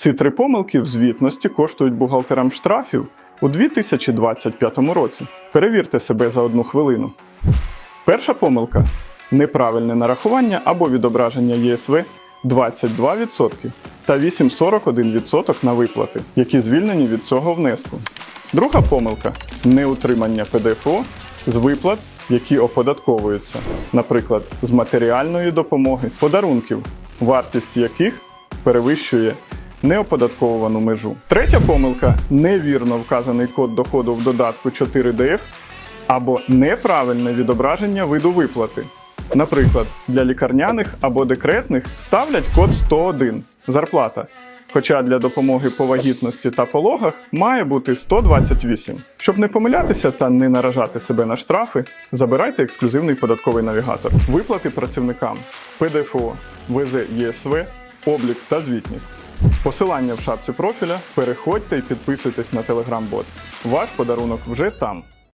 Ці три помилки в звітності коштують бухгалтерам штрафів у 2025 році. Перевірте себе за одну хвилину. Перша помилка неправильне нарахування або відображення ЄСВ 22% та 8,41% на виплати, які звільнені від цього внеску. Друга помилка неутримання ПДФО з виплат, які оподатковуються, наприклад, з матеріальної допомоги, подарунків, вартість яких перевищує неоподатковувану межу. Третя помилка невірно вказаний код доходу в додатку 4DF або неправильне відображення виду виплати. Наприклад, для лікарняних або декретних ставлять код 101 зарплата. Хоча для допомоги по вагітності та пологах має бути 128. Щоб не помилятися та не наражати себе на штрафи, забирайте ексклюзивний податковий навігатор, виплати працівникам, ПДФО, ВЗ ЄСВ, облік та звітність. Посилання в шапці профіля. Переходьте і підписуйтесь на телеграм-бот. Ваш подарунок вже там.